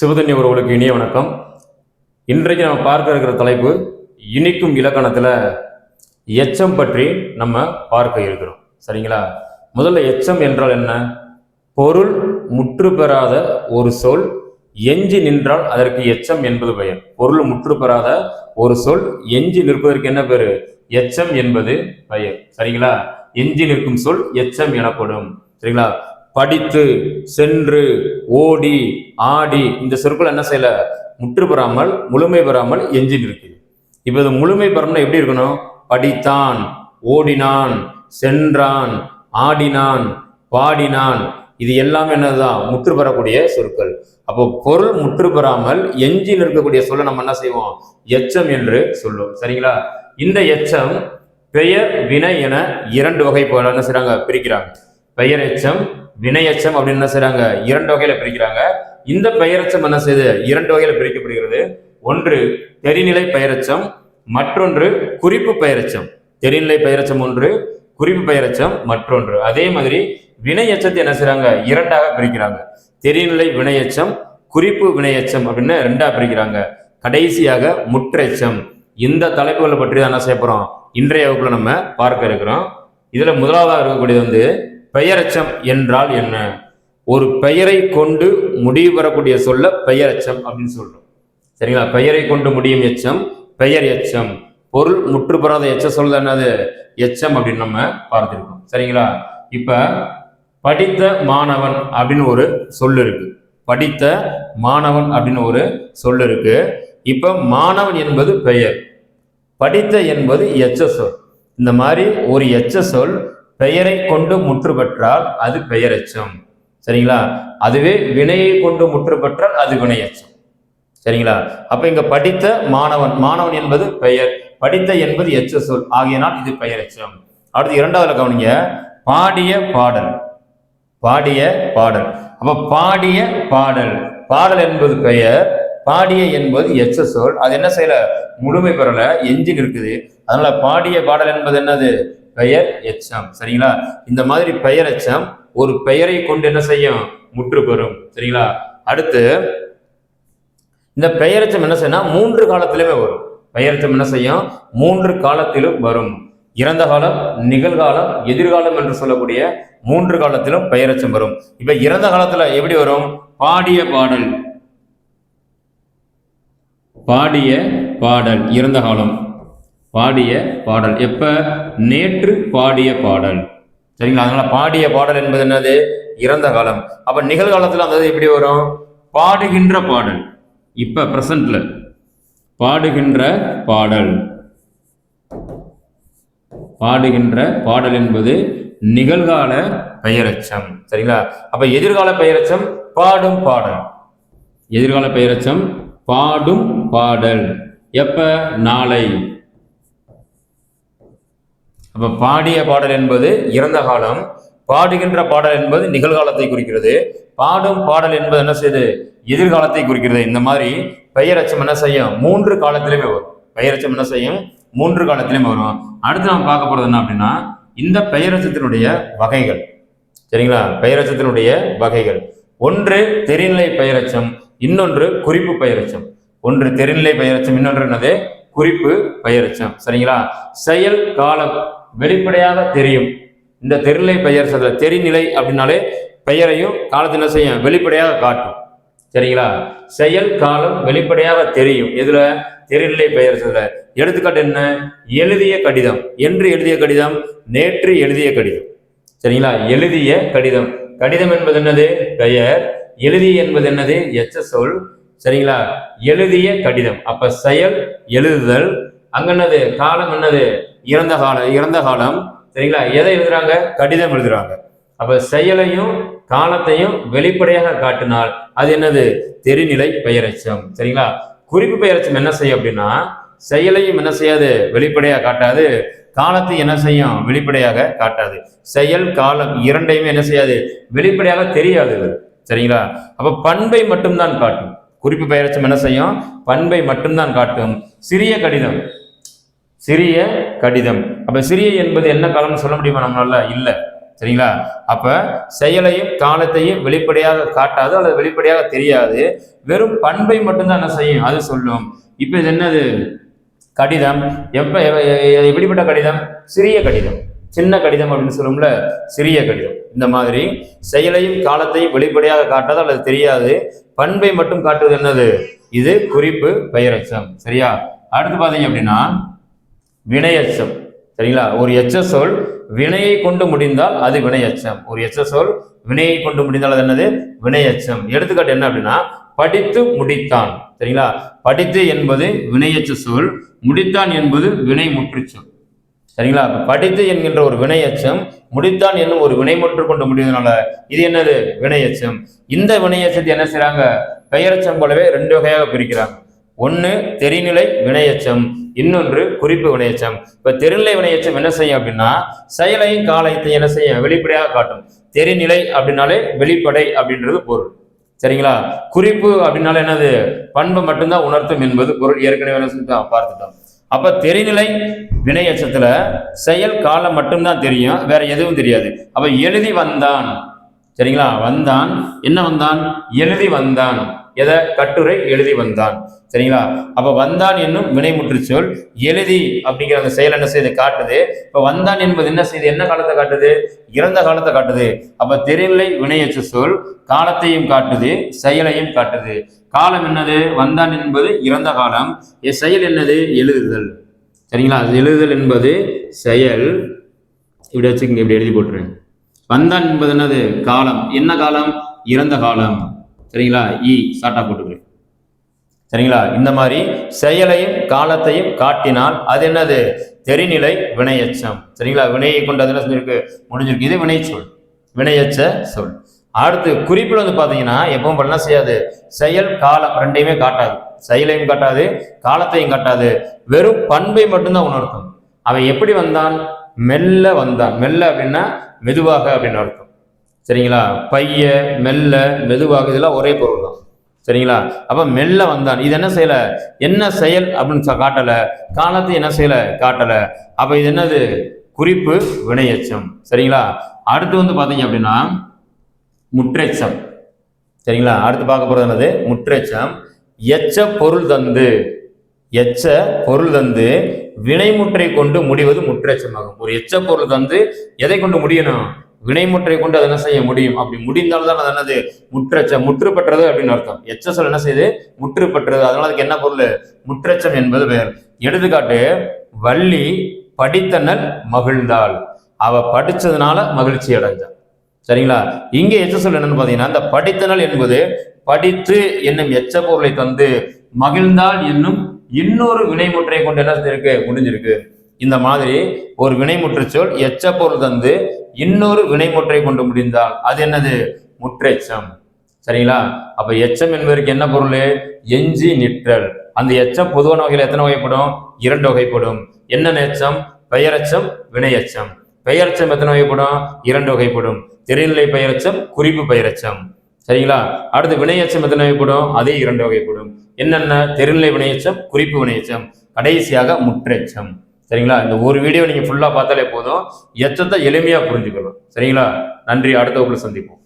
சிவதன்ய உறவுகளுக்கு இனிய வணக்கம். இன்றைக்கு நம்ம பார்க்க இருக்கிற தலைப்பு இனிக்கும் இலக்கணத்தில் எச்சம் பற்றி நம்ம பார்க்க இருக்கிறோம். சரிங்களா? முதல்ல எச்சம் என்றால் என்ன? பொருள் முற்று பெறாத ஒரு சொல் எஞ்சி நின்றால் அதற்கு எச்சம் என்பது பெயர். பொருள் முற்று பெறாத ஒரு சொல் எஞ்சி நிற்பதற்கு என்ன பெயர்? எச்சம் என்பது பெயர். சரிங்களா? எஞ்சி நிற்கும் சொல் எச்சம் எனப்படும். சரிங்களா? படித்து சென்று ஓடி ஆடி இந்த சொற்கள் என்ன செய்யல? முற்று பெறாமல் முழுமை பெறாமல் எஞ்சி இருக்குது இப்போ இது முழுமை பெறணும்னா எப்படி இருக்கணும்? படித்தான் ஓடினான் சென்றான் ஆடினான் பாடினான். இது எல்லாமே என்னதுதான்? முற்று பெறக்கூடிய சொற்கள். அப்போ பொருள் முற்று பெறாமல் எஞ்சி நிற்கக்கூடிய சொல்ல நம்ம என்ன செய்வோம்? எச்சம் என்று சொல்லுவோம். சரிங்களா? இந்த எச்சம் பெயர் வினை என இரண்டு வகை போல என்ன செய்றாங்க? பிரிக்கிறாங்க. பெயர் எச்சம் வினையச்சம் அப்படின்னு என்ன செய்யறாங்க இரண்டு வகையில பிரிக்கிறாங்க. இந்த பெயரச்சம் என்ன செய்யுது இரண்டு வகையில பிரிக்கப்படுகிறது. ஒன்று தெரிநிலை பெயரச்சம். மற்றொன்று குறிப்பு பெயரச்சம். தெரிநிலை பெயரச்சம் ஒன்று குறிப்பு பெயரச்சம் மற்றொன்று. அதே மாதிரி வினையச்சத்தை என்ன செய்யறாங்க இரண்டாக பிரிக்கிறாங்க. தெரிநிலை வினையச்சம் குறிப்பு வினையச்சம் அப்படின்னு ரெண்டா பிரிக்கிறாங்க. கடைசியாக முற்றெச்சம். இந்த தலைப்புகளை பற்றி தான் என்ன செய்ய போறோம்? இன்றைய வகுப்புல நம்ம பார்க்க இருக்கிறோம். இதுல முதலாவதாக இருக்கக்கூடியது வந்து பெயரச்சம் என்றால் என்ன? ஒரு பெயரை கொண்டு முடிவு பெறக்கூடிய சொல்ல பெயரச்சம் அப்படின்னு சொல்றோம். சரிங்களா? பெயரை கொண்டு முடியும் எச்சம் பெயர் எச்சம். பொருள் முற்றுபறாத எச்ச சொல் என்னது? எச்சம் அப்படின்னு நம்ம பார்த்துருக்கோம். சரிங்களா? இப்ப படித்த மாணவன் அப்படின்னு ஒரு சொல் இருக்கு. படித்த மாணவன் அப்படின்னு ஒரு சொல் இருக்கு. இப்ப மாணவன் என்பது பெயர். படித்த என்பது எச்ச சொல். இந்த மாதிரி ஒரு எச்ச சொல் பெயரை கொண்டு முற்று பெற்றால் அது பெயரச்சம். சரிங்களா? அதுவே வினையை கொண்டு முற்று பெற்றால் அது வினையச்சம். சரிங்களா? அப்ப இங்க படித்த மாணவன் மாணவன் என்பது பெயர் படித்த என்பது எச்ச சொல் ஆகியனால் இது பெயரச்சம். அடுத்து இரண்டாவதுல கவனிங்க. பாடிய பாடல். பாடிய பாடல். அப்ப பாடிய பாடல். பாடல் என்பது பெயர் பாடிய என்பது எச்ச சொல். அது என்ன செய்யல? முழுமை பெறல எஞ்சின் இருக்குது அதனால பாடிய பாடல் என்பது என்னது? பெயர் எச்சம். சரிங்களா? இந்த மாதிரி பெயர் எச்சம் ஒரு பெயரை கொண்டு என்ன செய்யும்? முற்று பெறும். சரிங்களா? அடுத்து இந்த பெயரச்சம் என்ன செய்யணும் மூன்று காலத்திலுமே வரும். பெயரச்சம் என்ன செய்யும்? மூன்று காலத்திலும் வரும். இறந்த காலம் நிகழ்காலம் எதிர்காலம் என்று சொல்லக்கூடிய மூன்று காலத்திலும் பெயரச்சம் வரும். இப்ப இறந்த காலத்துல எப்படி வரும்? பாடிய பாடல். பாடிய பாடல். இறந்த காலம். பாடிய பாடல். எப்ப? நேற்று பாடிய பாடல். சரிங்களா? அதனால பாடிய பாடல் என்பது என்னது? இறந்த காலம். அப்ப நிகழ்காலத்தில் அந்த இது எப்படி வரும்? பாடுகின்ற பாடல். இப்ப பிரசன்ட்ல பாடுகின்ற பாடல். பாடுகின்ற பாடல் என்பது நிகழ்கால பெயரச்சம். சரிங்களா? அப்ப எதிர்கால பெயரச்சம் பாடும் பாடல். எதிர்கால பெயரச்சம் பாடும் பாடல். எப்ப? நாளை. அப்போ பாடிய பாடல் என்பது இறந்த காலம். பாடுகின்ற பாடல் என்பது நிகழ்காலத்தை குறிக்கிறது. பாடும் பாடல் என்பது என்ன செய்யுது எதிர்காலத்தை குறிக்கிறது. இந்த மாதிரி பெயரச்சம் என்ன செய்யும்? மூன்று காலத்திலுமே வரும். பெயரச்சம் என்ன செய்யும்? மூன்று காலத்திலுமே வரும். அடுத்து நாம் பார்க்க போகிறது என்ன அப்படின்னா இந்த பெயரச்சத்தினுடைய வகைகள். சரிங்களா? பெயரச்சத்தினுடைய வகைகள். ஒன்று தெரிநிலை பெயரச்சம் இன்னொன்று குறிப்பு பெயரச்சம். ஒன்று தெரிநிலை பெயரச்சம் இன்னொன்று என்னது? குறிப்பு பெயரச்சம். சரிங்களா? செயல் காலம் வெளிப்படையாக தெரியும். இந்த தெரிநிலை பெயர் தெரிநிலை அப்படின்னாலே பெயரையும் காலத்தை என்ன செய்யும்? வெளிப்படையாக காட்டும். சரிங்களா? செயல் காலம் வெளிப்படையாக தெரியும். எதுல? தெரிநிலை பெயர் சொல்ல எடுத்துக்காட்டு என்ன? எழுதிய கடிதம். என்று எழுதிய கடிதம் நேற்று எழுதிய கடிதம். சரிங்களா? எழுதிய கடிதம். கடிதம் என்பது என்னது? பெயர். எழுதிய என்பது என்னது? எச்ச சொல். சரிங்களா? எழுதிய கடிதம். அப்ப செயல் எழுதுதல் அங்க என்னது காலம் என்னது? இறந்த காலம் இறந்த காலம். சரிங்களா? எதை எழுதுறாங்க? கடிதம் எழுதுறாங்க. அப்ப செயலையும் காலத்தையும் வெளிப்படையாக காட்டினால் அது என்னது? தெரிநிலை பெயரெச்சம். சரிங்களா? குறிப்பு பெயரெச்சம் என்ன செய்யும் அப்படின்னா செயலையும் என்ன செய்யாது? வெளிப்படையாக காட்டாது. காலத்தை என்ன செய்யும்? வெளிப்படையாக காட்டாது. செயல் காலம் இரண்டையுமே என்ன செய்யாது? வெளிப்படையாக தெரியாது. சரிங்களா? அப்ப பண்பை மட்டும்தான் காட்டும். குறிப்பு பெயரெச்சம் என்ன செய்யும்? பண்பை மட்டும்தான் காட்டும். சிறிய கடிதம். சிறிய கடிதம். அப்ப சிறிய என்பது என்ன காலம்னு சொல்ல முடியுமா நம்மளால? இல்லை. சரிங்களா? அப்ப செயலையும் காலத்தையும் வெளிப்படையாக காட்டாது அல்லது வெளிப்படையாக தெரியாது. வெறும் பண்பை மட்டும்தான் என்ன செய்யும்? அது சொல்லும். இப்போ இது என்னது? கடிதம். எப்ப எப்படிப்பட்ட கடிதம்? சிறிய கடிதம். சின்ன கடிதம் அப்படின்னு சொல்லும்ல சிறிய கடிதம். இந்த மாதிரி செயலையும் காலத்தையும் வெளிப்படையாக காட்டாது அல்லது தெரியாது. பண்பை மட்டும் காட்டுவது என்னது? இது குறிப்பு பெயரச்சம். சரியா? அடுத்து பார்த்தீங்க அப்படின்னா வினையச்சம். சரிங்களா? ஒரு எச்ச சொல் வினையை கொண்டு முடிந்தால் அது வினையச்சம். ஒரு எச்ச சொல் வினையை கொண்டு முடிந்தால் அது என்னது? வினையச்சம். எடுத்துக்காட்டு என்ன அப்படின்னா படித்து முடித்தான். சரிங்களா? படித்து என்பது வினையச்ச சொல் முடித்தான் என்பது வினை முற்றுச்சொல் சரிங்களா? படித்து என்கின்ற ஒரு வினையச்சம் முடித்தான் என்னும் ஒரு வினைமுற்று கொண்டு முடிவதனால இது என்னது? வினையச்சம். இந்த வினையச்சத்தை என்ன செய்றாங்க? பெயரச்சம் போலவே ரெண்டு வகையாக பிரிக்கிறாங்க. ஒன்று தெரிநிலை வினையச்சம் இன்னொன்று குறிப்பு வினையச்சம். இப்போ தெரிநிலை வினையச்சம் என்ன செய்யும் அப்படின்னா செயலையும் காலத்தையும் என்ன செய்யும்? வெளிப்படையாக காட்டும். தெரிநிலை அப்படின்னாலே வெளிப்படை அப்படின்றது பொருள். சரிங்களா? குறிப்பு அப்படின்னாலே என்னது? பண்பு மட்டும்தான் உணர்த்தும் என்பது பொருள். ஏற்கனவே என்ன பார்த்துட்டோம். அப்ப தெரிநிலை வினையச்சத்துல செயல் காலம் மட்டும்தான் தெரியும். வேற எதுவும் தெரியாது. அப்ப எழுதி வந்தான். சரிங்களா? வந்தான். என்ன வந்தான்? எழுதி வந்தான். எதை? கட்டுரை எழுதி வந்தான். சரிங்களா? அப்போ வந்தான் என்னும் வினைமுற்று சொல் எழுதி அப்படிங்கிற அந்த செயல் என்ன செய்து காட்டுது? இப்போ வந்தான் என்பது என்ன செய்யுது என்ன காலத்தை காட்டுது? இறந்த காலத்தை காட்டுது. அப்போ தெரிநிலை வினையச்சு சொல் காலத்தையும் காட்டுது செயலையும் காட்டுது. காலம் என்னது? வந்தான் என்பது இறந்த காலம். எ- செயல் என்னது? எழுதுதல். சரிங்களா? அது எழுதுதல் என்பது செயல். இப்படி வச்சுக்கங்க இப்படி எழுதி போட்டுருங்க. வந்தான் என்பது என்னது? காலம். என்ன காலம்? இறந்த காலம். சரிங்களா? இ சாட்டா போட்டுக்கிறேன் சரிங்களா? இந்த மாதிரி செயலையும் காலத்தையும் காட்டினால் அது என்னது? தெரிநிலை வினையச்சம். சரிங்களா? வினையை கொண்டு அது என்ன செஞ்சிருக்கு முடிஞ்சிருக்கு. இது வினை சொல் வினையச்ச சொல். அடுத்து குறிப்பில் வந்து பார்த்தீங்கன்னா எப்பவும் பண்ண செய்யாது? செயல் காலம் ரெண்டையுமே காட்டாது. செயலையும் காட்டாது காலத்தையும் காட்டாது. வெறும் பண்பை மட்டும்தான் உணர்த்தும். அவன் எப்படி வந்தான் மெல்ல வந்தான் மெல்ல அப்படின்னா மெதுவாக அப்படின்னு அர்த்தம். சரிங்களா? பைய மெல்ல மெதுவாக இதெல்லாம் ஒரே பொருள் தான் சரிங்களா? அப்ப மெல்ல வந்தான். இது என்ன செய்யல என்ன செயல் அப்படின்னு காட்டலை காட்டல. காலத்தை என்ன செய்யல காட்டல? அப்ப இது என்னது? குறிப்பு வினையச்சம். சரிங்களா? அடுத்து வந்து பாத்தீங்க அப்படின்னா முற்றெச்சம். சரிங்களா? அடுத்து பார்க்க போறது என்னது? முற்றெச்சம். எச்ச பொருள் தந்து. எச்ச பொருள் தந்து வினைமுற்றை கொண்டு முடிவது முற்றெச்சமாகும். ஒரு எச்ச பொருள் தந்து எதை கொண்டு முடியணும்? வினைமுற்றை கொண்டு அதை என்ன செய்ய முடியும்? அப்படி முடிந்தால்தான் அது என்னது? முற்றச்சம் முற்று பெற்றது அப்படின்னு அர்த்தம். எச்ச சொல் என்ன செய்யுது முற்று பெற்றது அதனால அதுக்கு என்ன பொருள்? முற்றச்சம் என்பது பெயர் எடுத்துக்காட்டு வள்ளி படித்தனல் மகிழ்ந்தாள். அவ படிச்சதுனால மகிழ்ச்சி அடைஞ்சாள் சரிங்களா? இங்கே எச்ச சொல் என்னன்னு பார்த்தீங்கன்னா அந்த படித்தனல் என்பது படித்து என்னும் எச்ச பொருளை தந்து மகிழ்ந்தால் என்னும் இன்னொரு வினைமுற்றை கொண்டு என்ன செஞ்சிருக்கு முடிஞ்சிருக்கு. இந்த மாதிரி ஒரு வினைமுற்று சொல் எச்ச பொருள் தந்து இன்னொரு வினைமுற்றை கொண்டு முடிந்தால் அது என்னது? முற்றெச்சம். சரிங்களா? அப்ப எச்சம் என்பதற்கு என்ன பொருள்? எஞ்சி நிற்றல். அந்த எச்சம் பொதுவான வகையில் எத்தனை வகைப்படும்? இரண்டு வகைப்படும். என்னென்ன எச்சம்? பெயரெச்சம் வினையச்சம். பெயரச்சம் எத்தனை வகைப்படும்? இரண்டு வகைப்படும். திரைநிலை பெயரச்சம் குறிப்பு பெயரச்சம். சரிங்களா? அடுத்து வினையச்சம் எத்தனை வகைப்படும்? அதே இரண்டு வகைப்படும். என்னென்ன? தெரிநிலை வினையச்சம் குறிப்பு வினையச்சம். கடைசியாக முற்றெச்சம். சரிங்களா? இந்த ஒரு வீடியோ நீங்கள் ஃபுல்லாக பார்த்தாலே போதும். எச்சத்தை எளிமையாக புரிஞ்சுக்கணும். சரிங்களா? நன்றி. அடுத்த வகுப்புல சந்திப்போம்.